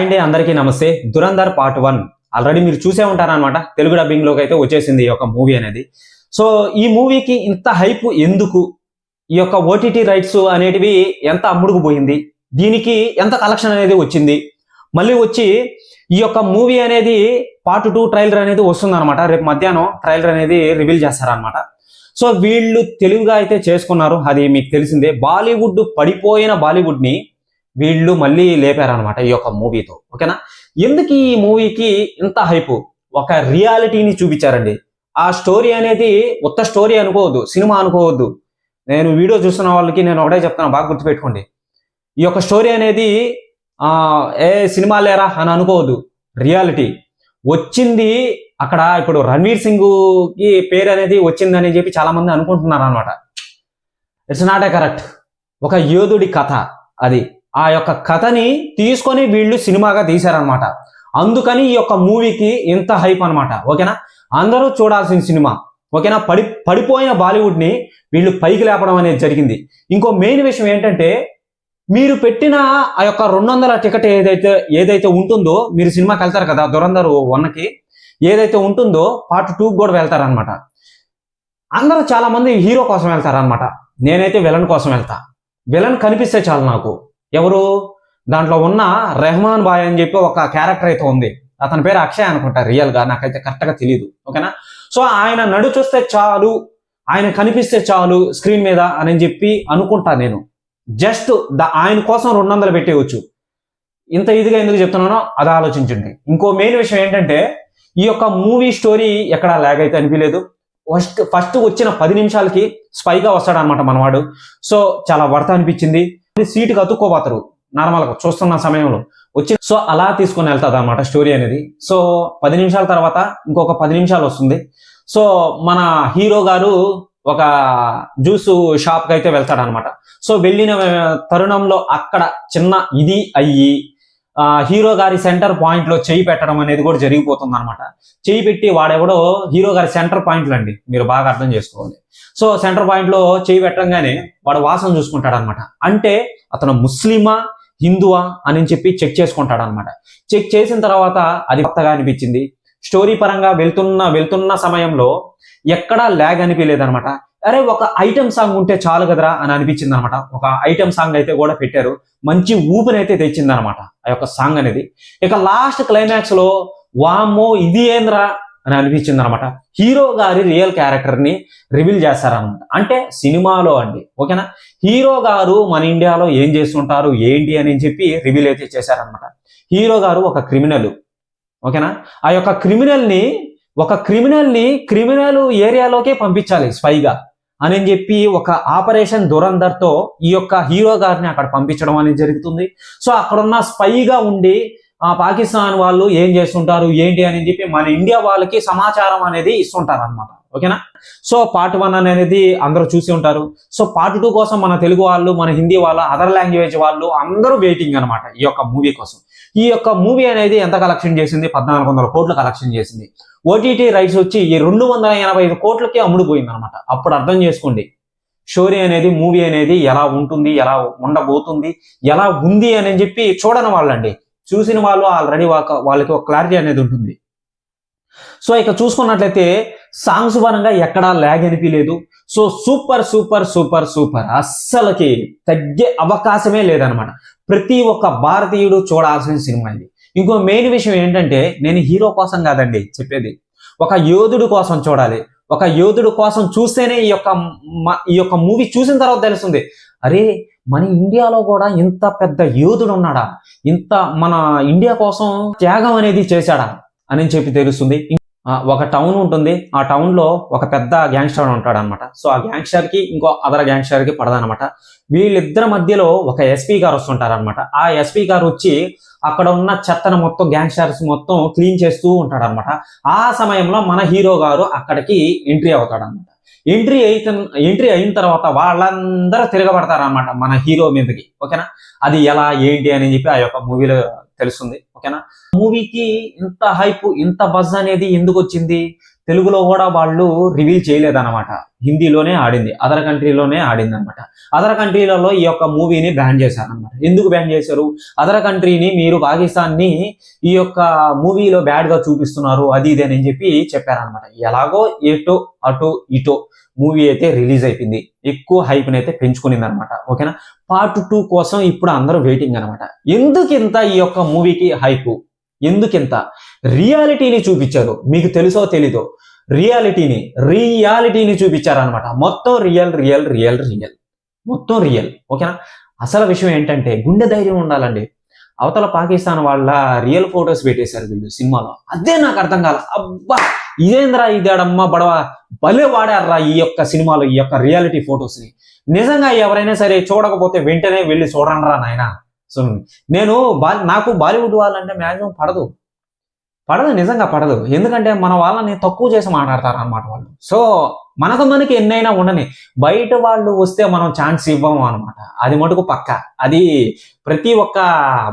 అండి అందరికీ నమస్తే. దురంధర్ పార్ట్ వన్ ఆల్రెడీ మీరు చూసే ఉంటారనమాట తెలుగు డబ్బింగ్లోకి అయితే వచ్చేసింది ఈ యొక్క మూవీ అనేది. సో ఈ మూవీకి ఇంత హైప్ ఎందుకు? ఈ యొక్క ఓటీటీ రైట్స్ అనేటివి ఎంత అమ్ముడుకుపోయింది? దీనికి ఎంత కలెక్షన్ అనేది వచ్చింది? మళ్ళీ వచ్చి ఈ యొక్క మూవీ అనేది పార్ట్ టూ ట్రైలర్ అనేది వస్తుందన్నమాట. రేపు మధ్యాహ్నం ట్రైలర్ అనేది రివీల్ చేస్తారనమాట సో వీళ్ళు తెలివిగా అయితే చేసుకున్నారు. అది మీకు తెలిసిందే. బాలీవుడ్ పడిపోయిన బాలీవుడ్ని వీళ్ళు మళ్ళీ లేపారనమాట ఈ యొక్క మూవీతో. ఓకేనా? ఎందుకు ఈ మూవీకి ఇంత హైపు ఒక రియాలిటీని చూపించారండి. ఆ స్టోరీ అనేది ఉత్త స్టోరీ అనుకోవద్దు సినిమా అనుకోవద్దు. నేను వీడియో చూస్తున్న వాళ్ళకి నేను ఒకటే చెప్తాను బాగా గుర్తుపెట్టుకోండి. ఈ యొక్క స్టోరీ అనేది ఏ సినిమా లేరా అని అనుకోవద్దు. రియాలిటీ వచ్చింది అక్కడ ఇప్పుడు రణ్వీర్ సింగ్కి పేరు అనేది వచ్చిందని చెప్పి చాలామంది అనుకుంటున్నారు అనమాట ఇట్స్ నాట్ ఏ కరెక్ట్ ఒక యోధుడి కథ అది. ఆ యొక్క కథని తీసుకొని వీళ్ళు సినిమాగా తీశారనమాట అందుకని ఈ యొక్క మూవీకి ఇంత హైప్ అనమాట ఓకేనా? అందరూ చూడాల్సిన సినిమా. ఓకేనా? పడి పడిపోయిన బాలీవుడ్ని వీళ్ళు పైకి లేపడం అనేది జరిగింది. ఇంకో మెయిన్ విషయం ఏంటంటే మీరు పెట్టిన ఆ యొక్క రెండు వందల టికెట్ ఏదైతే ఏదైతే ఉంటుందో మీరు సినిమాకి వెళ్తారు కదా దురందరు వన్కి ఏదైతే ఉంటుందో పార్ట్ టూకి కూడా వెళ్తారనమాట అందరూ చాలామంది హీరో కోసం వెళ్తారనమాట నేనైతే విలన్ కోసం వెళ్తా. విలన్ కనిపిస్తే చాలు నాకు. ఎవరు? దాంట్లో ఉన్న రెహమాన్ బాయ్ అని చెప్పి ఒక క్యారెక్టర్ అయితే ఉంది. అతని పేరు అక్షయ్ అనుకుంటా రియల్గా నాకైతే కరెక్ట్గా తెలియదు ఓకేనా సో ఆయన నడు చూస్తే చాలు ఆయన కనిపిస్తే చాలు స్క్రీన్ మీద అని చెప్పి అనుకుంటా నేను. జస్ట్ ద ఆయన కోసం రెండు వందలు పెట్టేయచ్చు. ఇంత ఇదిగా ఎందుకు చెప్తున్నానో అది ఆలోచించండి. ఇంకో మెయిన్ విషయం ఏంటంటే ఈ యొక్క మూవీ స్టోరీ ఎక్కడ లాగ్ అయితే అనిపించలేదు. ఫస్ట్ ఫస్ట్ వచ్చిన పది నిమిషాలకి స్పైగా వస్తాడు అనమాట మనవాడు. సో చాలా వర్త అనిపించింది. సీటుకి అతుక్కోపోతారు నార్మల్గా చూస్తున్న సమయంలో. వచ్చి సో అలా తీసుకొని వెళ్తుంది అనమాట స్టోరీ అనేది. సో పది నిమిషాల తర్వాత ఇంకొక పది నిమిషాలు వస్తుంది. సో మన హీరో గారు ఒక జ్యూస్ షాప్కి అయితే వెళ్తాడనమాట సో వెళ్ళిన తరుణంలో అక్కడ చిన్న ఇది అయ్యి హీరో గారి సెంటర్ పాయింట్లో చేయి పెట్టడం అనేది కూడా జరిగిపోతుంది అనమాట చేయి పెట్టి వాడెవడో హీరో గారి సెంటర్ పాయింట్లు అండి మీరు బాగా అర్థం చేసుకోవాలి. సో సెంటర్ పాయింట్లో చేయి పెట్టంగానే వాడు వాసన చూసుకుంటాడు అనమాట అంటే అతను ముస్లిమా హిందువా అని చెప్పి చెక్ చేసుకుంటాడు అనమాట చెక్ చేసిన తర్వాత అది కొత్తగా అనిపించింది. స్టోరీ పరంగా వెళ్తున్న వెళ్తున్న సమయంలో ఎక్కడా ల్యాగ్ అనిపించలేదనమాట అరే ఒక ఐటమ్ సాంగ్ ఉంటే చాలు కదరా అని అనిపించింది అనమాట ఒక ఐటమ్ సాంగ్ అయితే కూడా పెట్టారు. మంచి ఊపినైతే తెచ్చింది అనమాట ఆ యొక్క సాంగ్ అనేది. ఇక లాస్ట్ క్లైమాక్స్లో వామో ఇది ఏంద్రా అని అనిపించింది అనమాట హీరో గారి రియల్ క్యారెక్టర్ని రివీల్ చేస్తారనమాట అంటే సినిమాలో అండి ఓకేనా? హీరో గారు మన ఇండియాలో ఏం చేస్తుంటారు ఏంటి అని చెప్పి రివీల్ అయితే చేశారనమాట. హీరో గారు ఒక క్రిమినల్ ఓకేనా? ఆ యొక్క క్రిమినల్ని ఒక క్రిమినల్ని క్రిమినల్ ఏరియాలోకే పంపించాలి స్పైగా. అని చెప్పి ఒక ఆపరేషన్ దురందర్తో ఈ యొక్క హీరో గారిని అక్కడ పంపించడం అనేది జరుగుతుంది. సో అక్కడ ఉన్న స్పైగా ఉండి ఆ పాకిస్తాన్ వాళ్ళు ఏం చేస్తుంటారు ఏంటి అని చెప్పి మన ఇండియా వాళ్ళకి సమాచారం అనేది ఇస్తుంటారు అనమాట ఓకేనా? సో పార్ట్ వన్ అనేది అందరూ చూసి ఉంటారు. సో పార్ట్ టూ కోసం మన తెలుగు వాళ్ళు మన హిందీ వాళ్ళ అదర్ లాంగ్వేజ్ వాళ్ళు అందరూ వెయిటింగ్ అనమాట ఈ యొక్క మూవీ కోసం. ఈ యొక్క మూవీ అనేది ఎంత కలెక్షన్ చేసింది? పద్నాలుగు వందల కోట్లు కలెక్షన్ చేసింది. ఓటీటీ రైట్స్ వచ్చి ఈ రెండు వందల ఎనభై ఐదు కోట్లకే అమ్ముడుపోయింది అనమాట అప్పుడు అర్థం చేసుకోండి. స్టోరీ అనేది మూవీ అనేది ఎలా ఉంటుంది ఎలా ఉండబోతుంది ఎలా ఉంది అని చెప్పి చూడని వాళ్ళండి. చూసిన వాళ్ళు ఆల్రెడీ వాళ్ళకి ఒక క్లారిటీ అనేది ఉంటుంది. సో ఇక చూసుకున్నట్లయితే సాంగ్స్ పరంగా ఎక్కడా ల్యాగ్ అనిపించలేదు so super super super super. అస్సలకి తగ్గే అవకాశమే లేదనమాట ప్రతి ఒక్క భారతీయుడు చూడాల్సిన సినిమా ఇది. ఇంకో మెయిన్ విషయం ఏంటంటే నేను హీరో కోసం కాదండి చెప్పేది. ఒక యోధుడు కోసం చూడాలి. ఒక యోధుడు కోసం చూస్తేనే ఈ యొక్క ఈ యొక్క మూవీ చూసిన తర్వాత తెలుస్తుంది. అరే మన ఇండియాలో కూడా ఇంత పెద్ద యోధుడు ఉన్నాడా? ఇంత మన ఇండియా కోసం త్యాగం అనేది చేశాడా? అని చెప్పి తెలుస్తుంది. ఒక టౌన్ ఉంటుంది. ఆ టౌన్లో ఒక పెద్ద గ్యాంగ్స్టర్ ఉంటాడు అనమాట సో ఆ గ్యాంగ్స్టర్కి ఇంకో అదర్ గ్యాంగ్స్టర్కి పడదనమాట. వీళ్ళిద్దరి మధ్యలో ఒక ఎస్పీ గారు వస్తుంటారనమాట. ఆ ఎస్పీ గారు వచ్చి అక్కడ ఉన్న చెత్తను మొత్తం గ్యాంగ్స్టర్స్ మొత్తం క్లీన్ చేస్తూ ఉంటాడనమాట. ఆ సమయంలో మన హీరో గారు అక్కడికి ఎంట్రీ అవుతాడనమాట. ఎంట్రీ అయిన ఎంట్రీ అయిన తర్వాత వాళ్ళందరూ తిరగబడతారనమాట మన హీరో మీదకి. ఓకేనా? అది ఎలా ఏంటి అని చెప్పి ఆ యొక్క మూవీలో తెలుస్తుంది. ఓకేనా? మూవీకి ఇంత హైప్ ఇంత బజ్ అనేది ఎందుకు వచ్చింది? తెలుగులో కూడా వాళ్ళు రివీల్ చేయలేదన్నమాట. హిందీలోనే ఆడింది అదర్ కంట్రీలోనే ఆడింది అనమాట అదర్ కంట్రీలలో ఈ యొక్క మూవీని బ్యాన్ చేశారనమాట ఎందుకు బ్యాన్ చేశారు? అదర్ కంట్రీని మీరు పాకిస్తాన్ని ఈ యొక్క మూవీలో బ్యాడ్గా చూపిస్తున్నారు అది ఇది అని చెప్పి చెప్పారనమాట ఎలాగో ఎటో అటో ఇటో మూవీ అయితే రిలీజ్ అయిపోయింది. ఎక్కువ హైప్ని అయితే పెంచుకునింది అనమాట ఓకేనా? పార్ట్ టూ కోసం ఇప్పుడు అందరూ వెయిటింగ్ అనమాట ఎందుకు ఇంత ఈ యొక్క మూవీకి హైప్ ఎందుకు ఇంత రియాలిటీని చూపించారు. మీకు తెలుసో తెలీదో? రియాలిటీని రియాలిటీని చూపించారనమాట మొత్తం రియల్ రియల్ రియల్ రియల్. మొత్తం రియల్. ఓకేనా? అసలు విషయం ఏంటంటే గుండె ధైర్యం ఉండాలండి. అవతల పాకిస్తాన్ వాళ్ళ రియల్ ఫొటోస్ పెట్టేశారు వీళ్ళు సినిమాలో. అదే నాకు అర్థం కాల. అబ్బా! ఇదేంద్రా ఇదేడమ్మ బడవ? భలే వాడారా ఈ యొక్క సినిమాలో ఈ యొక్క రియాలిటీ ఫొటోస్ని. నిజంగా ఎవరైనా సరే చూడకపోతే వెంటనే వెళ్ళి చూడండిరా నాయన. సో నేను బా నాకు బాలీవుడ్ వాళ్ళంటే మ్యాక్సిమం పడదు. పడదు నిజంగా పడదు. ఎందుకంటే మన వాళ్ళని తక్కువ చేసి మాట్లాడతారు అనమాట వాళ్ళు. సో మనకు మనకి ఎన్నైనా ఉండని బయట వాళ్ళు వస్తే మనం ఛాన్స్ ఇవ్వము అనమాట అది మటుకు పక్క. అది ప్రతి ఒక్క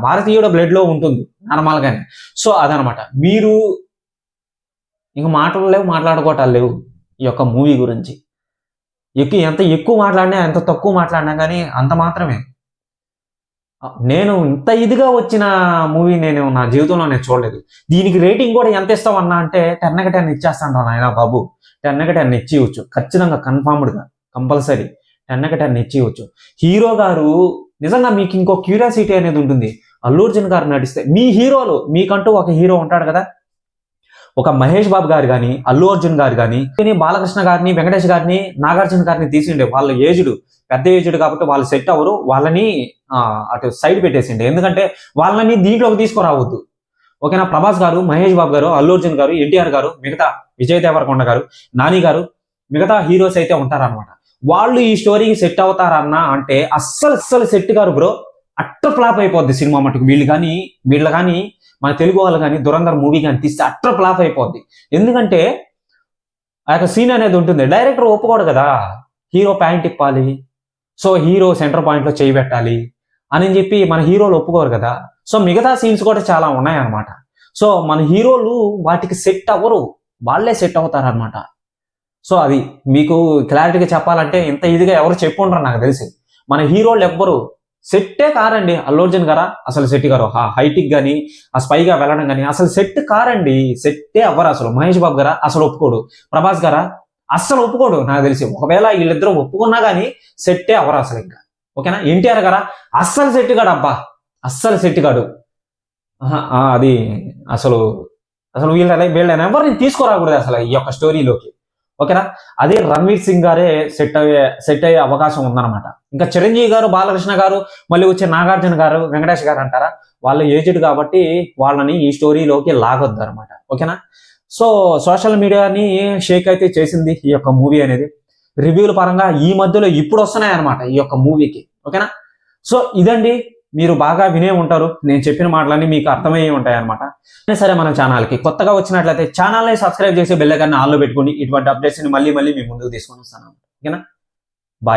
భారతీయుడ బ్లడ్లో ఉంటుంది నార్మల్గానే. సో అదనమాట మీరు ఇంక మాటలు లేవు మాట్లాడుకోవటాలు లేవు ఈ యొక్క మూవీ గురించి. ఎక్కువ ఎంత ఎక్కువ మాట్లాడినా ఎంత తక్కువ మాట్లాడినా కానీ అంత మాత్రమే. నేను ఇంత ఇదిగా వచ్చిన మూవీ నేను నా జీవితంలో నేను చూడలేదు. దీనికి రేటింగ్ కూడా ఎంత ఇస్తామన్నా అంటే టెన్ టెన్ ఇచ్చేస్తాను నాయన బాబు. టెన్ టెన్ ఇచ్చేయచ్చు ఖచ్చితంగా కన్ఫర్మ్డ్గా కంపల్సరీ టెన్కి టెన్ ఇచ్చేయచ్చు హీరో గారు నిజంగా మీకు ఇంకో క్యూరియాసిటీ అనేది ఉంటుంది. అల్లు అర్జున్ గారు నడిస్తే మీ హీరోలు మీకంటూ ఒక హీరో ఉంటాడు కదా ఒక మహేష్ బాబు గారు కానీ అల్లు అర్జున్ గారు కానీ బాలకృష్ణ గారిని వెంకటేష్ గారిని నాగార్జున గారిని తీసిండే. వాళ్ళ ఏజుడు పెద్ద ఏజుడు కాబట్టి వాళ్ళు సెట్ అవ్వరు. వాళ్ళని అటు సైడ్ పెట్టేసిండే. ఎందుకంటే వాళ్ళని దీంట్లోకి తీసుకురావద్దు. ఓకేనా? ప్రభాస్ గారు మహేష్ బాబు గారు అల్లు అర్జున్ గారు ఎన్టీఆర్ గారు మిగతా విజయ్ దేవరకొండ గారు నాని గారు మిగతా హీరోస్ అయితే ఉంటారన్నమాట. వాళ్ళు ఈ స్టోరీకి సెట్ అవుతారన్నా అంటే అస్సలు అస్సలు సెట్ గారు బ్రో. అట్ట ఫ్లాప్ అయిపోద్ది సినిమా మటుకు. వీళ్ళు కానీ వీళ్ళు కానీ మన తెలుగు వాళ్ళు కానీ దురంధర్ మూవీ కానీ తీస్తే అట్ర ఫ్లాప్ అయిపోద్ది. ఎందుకంటే ఆ యొక్క సీన్ అనేది ఉంటుంది. డైరెక్టర్ ఒప్పుకోడు కదా. హీరో ప్యాంట్ ఇప్పాలి సో హీరో సెంటర్ పాయింట్లో చేయి పెట్టాలి అని చెప్పి మన హీరోలు ఒప్పుకోరు కదా. సో మిగతా సీన్స్ కూడా చాలా ఉన్నాయన్నమాట. సో మన హీరోలు వాటికి సెట్ అవ్వరు. వాళ్ళే సెట్ అవుతారనమాట సో అది మీకు క్లారిటీగా చెప్పాలంటే ఇంత ఇదిగా ఎవరు చెప్పుంటారు నాకు తెలిసి. మన హీరోలు ఎవ్వరు సెట్టే కారండి. అల్లు అర్జున్ గారా? అసలు సెట్ గారు. ఆ హైటిక్ కానీ ఆ స్పైగా వెళ్ళడం కానీ అసలు సెట్ కారండి. సెట్టే అవ్వరు అసలు. మహేష్ బాబు గారా? అసలు ఒప్పుకోడు. ప్రభాస్ గారా? అస్సలు ఒప్పుకోడు నాకు తెలిసి. ఒకవేళ వీళ్ళిద్దరూ ఒప్పుకున్నా కానీ సెట్టే అవ్వరు అసలు ఇంకా. ఓకేనా? ఎన్టీఆర్ గారా? అస్సలు సెట్ కాడు అబ్బా అస్సలు సెట్ కాడు. అది అసలు అసలు వీళ్ళ వీళ్ళని ఎవరిని తీసుకురాకూడదు అసలు ఈ యొక్క స్టోరీలోకి. ఓకేనా? అదే రణ్వీర్ సింగ్ గారే సెట్ అయ్యే సెట్ అయ్యే అవకాశం ఉందన్నమాట. ఇంకా చిరంజీవి గారు బాలకృష్ణ గారు మళ్ళీ వచ్చే నాగార్జున గారు వెంకటేష్ గారు అంటారా? వాళ్ళు ఏజ్డ్ కాబట్టి వాళ్ళని ఈ స్టోరీలోకి లాగొద్దు అనమాట ఓకేనా? సో సోషల్ మీడియాని షేక్ అయితే చేసింది ఈ యొక్క మూవీ అనేది. రివ్యూల పరంగా ఈ మధ్యలో ఇప్పుడు వస్తున్నాయి అనమాట ఈ యొక్క మూవీకి. ఓకేనా? సో ఇదండి. మీరు బాగా వినే ఉంటారు. నేను చెప్పిన మాటలన్నీ మీకు అర్థమయ్యే ఉంటాయి అనమాట సరే మన ఛానల్కి కొత్తగా వచ్చినట్లయితే ఛానల్ని సబ్స్క్రైబ్ చేసి బెల్లగాన్ని ఆన్లో పెట్టుకుని ఇటువంటి అప్డేట్స్ని మళ్ళీ మళ్ళీ మీ ముందుకు తీసుకొని వస్తాను. ఓకేనా?